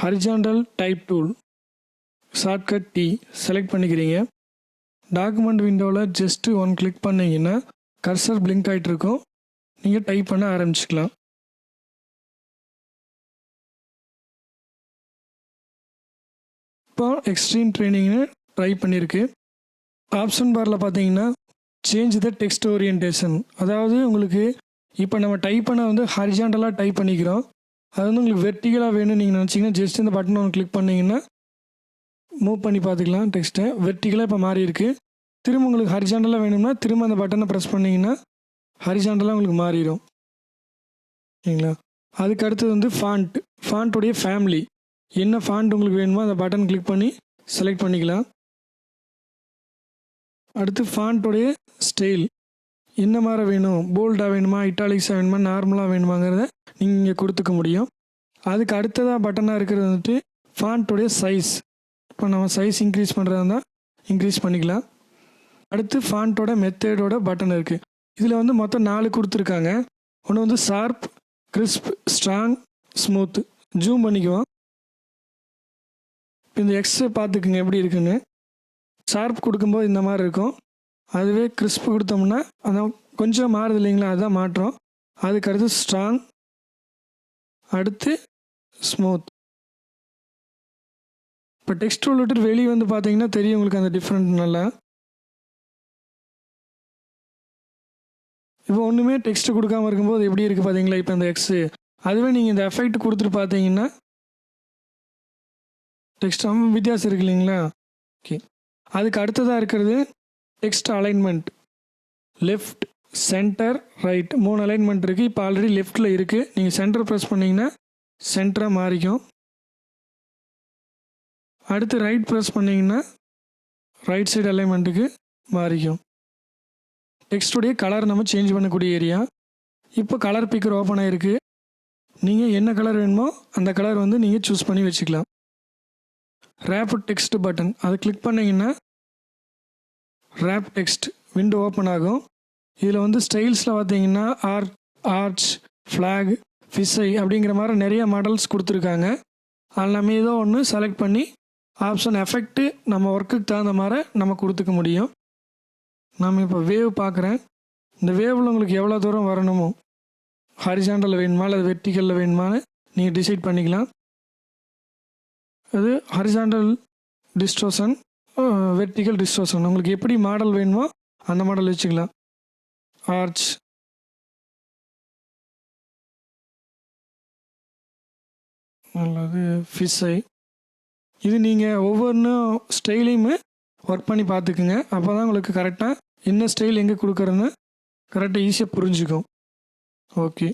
Horizontal type tool shortcut T select பண்ணிக்கிறீங்க. Document விண்டோவில் just one click பண்ணிங்கன்னா cursor blink ஆகிட்டு இருக்கும் நீங்கள் டைப் பண்ண ஆரம்பிச்சுக்கலாம். இப்போ எக்ஸ்ட்ரீம் ட்ரைனிங்னு ட்ரை பண்ணியிருக்கு ஆப்ஷன் பாரில் பார்த்தீங்கன்னா சேஞ்ச் த டெக்ஸ்ட் ஓரியன்டேஷன் அதாவது உங்களுக்கு இப்போ நம்ம டைப் பண்ண வந்து ஹரிஜாண்டலாக டைப் பண்ணிக்கிறோம். அது வந்து உங்களுக்கு வெர்டிகலாக வேணும்னு நீங்கள் நினச்சிங்கன்னா ஜஸ்ட் இந்த பட்டன் ஒன்று கிளிக் பண்ணிங்கன்னா மூவ் பண்ணி பார்த்துக்கலாம் டெக்ஸ்ட்டை வெர்டிகலாக இப்போ மாறி இருக்குது திரும்ப உங்களுக்கு ஹரிசாண்டலாக வேணும்னா திரும்ப அந்த பட்டனை ப்ரெஸ் பண்ணிங்கன்னா ஹரிசாண்டலாக உங்களுக்கு மாறிடும். சரிங்களா? அதுக்கு அடுத்தது வந்து ஃபாண்ட் ஃபாண்ட்டுடைய ஃபேமிலி என்ன ஃபாண்ட் உங்களுக்கு வேணுமோ அந்த பட்டன் கிளிக் பண்ணி செலக்ட் பண்ணிக்கலாம். அடுத்து ஃபாண்ட்டுடைய ஸ்டைல் என்ன மாதிரி வேணும்? போல்டாக வேணுமா? இட்டாலிக்ஸாக வேணுமா? நார்மலாக வேணுமாங்கிறத நீங்கள் இங்கே கொடுத்துக்க முடியும். அதுக்கு அடுத்ததாக பட்டனாக இருக்கிறது வந்துட்டு ஃபாண்ட்டுடைய சைஸ் இப்போ நம்ம சைஸ் இன்க்ரீஸ் பண்ணுறதா இருந்தால் இன்க்ரீஸ் பண்ணிக்கலாம். அடுத்து ஃபாண்ட்டோட மெத்தேடோட பட்டன் இருக்குது இதில் வந்து மொத்தம் நாலு கொடுத்துருக்காங்க. ஒன்று வந்து sharp crisp strong smooth zoom பண்ணிக்குவோம். இப்போ இந்த எக்ஸ் பார்த்துக்குங்க எப்படி இருக்குங்க ஷார்ப் கொடுக்கும்போது இந்த மாதிரி இருக்கும். அதுவே கிறிஸ்ப் கொடுத்தோம்னா அதான் கொஞ்சம் மாறுது இல்லைங்களா? அதுதான் மாற்றம். அதுக்கு அடுத்து ஸ்ட்ராங் அடுத்து ஸ்மூத் இப்போ டெக்ஸ்ட் விட்டு வெளியே வந்து பார்த்தீங்கன்னா தெரியும் உங்களுக்கு அந்த டிஃப்ரெண்ட் நல்லா. இப்போ ஒன்றுமே டெக்ஸ்ட் கொடுக்காம இருக்கும்போது எப்படி இருக்குது பார்த்தீங்களா? இப்போ அந்த எக்ஸு அதுவே நீங்கள் இந்த எஃபெக்ட் கொடுத்துட்டு பார்த்தீங்கன்னா டெக்ஸ்ட் வித்தியாசம் இருக்கு இல்லைங்களா? ஓகே அதுக்கு அடுத்ததாக இருக்கிறது text alignment left centre right மூணு அலைன்மெண்ட் இருக்குது இப்போ ஆல்ரெடி லெஃப்ட்டில் இருக்குது நீங்கள் சென்டர் ப்ரெஸ் பண்ணிங்கன்னா சென்டராக மாறிக்கும். அடுத்து ரைட் ப்ரெஸ் பண்ணிங்கன்னா ரைட் சைடு அலைன்மெண்ட்டுக்கு மாறிக்கும். டெக்ஸ்டுடைய கலர் நம்ம சேஞ்ச் பண்ணக்கூடிய ஏரியா இப்போ கலர் பிக்கர் ஓப்பன் ஆகிருக்கு நீங்கள் என்ன கலர் வேணுமோ அந்த கலர் வந்து நீங்கள் சூஸ் பண்ணி வச்சுக்கலாம். ரேப் டெக்ஸ்ட் பட்டன் அதை கிளிக் பண்ணிங்கன்னா ரேப் டெக்ஸ்ட் விண்டோ ஓப்பன் ஆகும். இதில் வந்து ஸ்டைல்ஸில் பார்த்தீங்கன்னா ஆர் ஆர்ச் ஃப்ளாக் ஃபிஷ்ஷை அப்படிங்கிற மாதிரி நிறைய மாடல்ஸ் கொடுத்துருக்காங்க. அதில் ஏதோ ஒன்று செலக்ட் பண்ணி ஆப்ஷன் எஃபெக்ட்டு நம்ம ஒர்க்குக்கு தகுந்த மாதிரி நம்ம கொடுத்துக்க முடியும். நம்ம இப்போ வேவ் பார்க்குறேன் இந்த வேவில் உங்களுக்கு எவ்வளோ தூரம் வரணுமோ ஹரிசாண்டலில் வேணுமா இல்லை வெர்டிக்கலில் வேணுமான்னு நீங்கள் டிசைட் பண்ணிக்கலாம். அது ஹரிசாண்டல் டிஸ்ட்ரோஷன் வெர்டிக்கல் டிஸ்டோஷன் உங்களுக்கு எப்படி மாடல் வேணுமோ அந்த மாடல் வச்சுக்கலாம். ஆர்ச் அல்லது ஃபிஷ்ஷை இது நீங்கள் ஒவ்வொன்றும் ஸ்டைலையுமே ஒர்க் பண்ணி பார்த்துக்குங்க. அப்போ தான் உங்களுக்கு கரெக்டாக என்ன ஸ்டைல் எங்கே கொடுக்குறதுன்னு கரெக்டாக ஈஸியாக புரிஞ்சுக்கும். ஓகே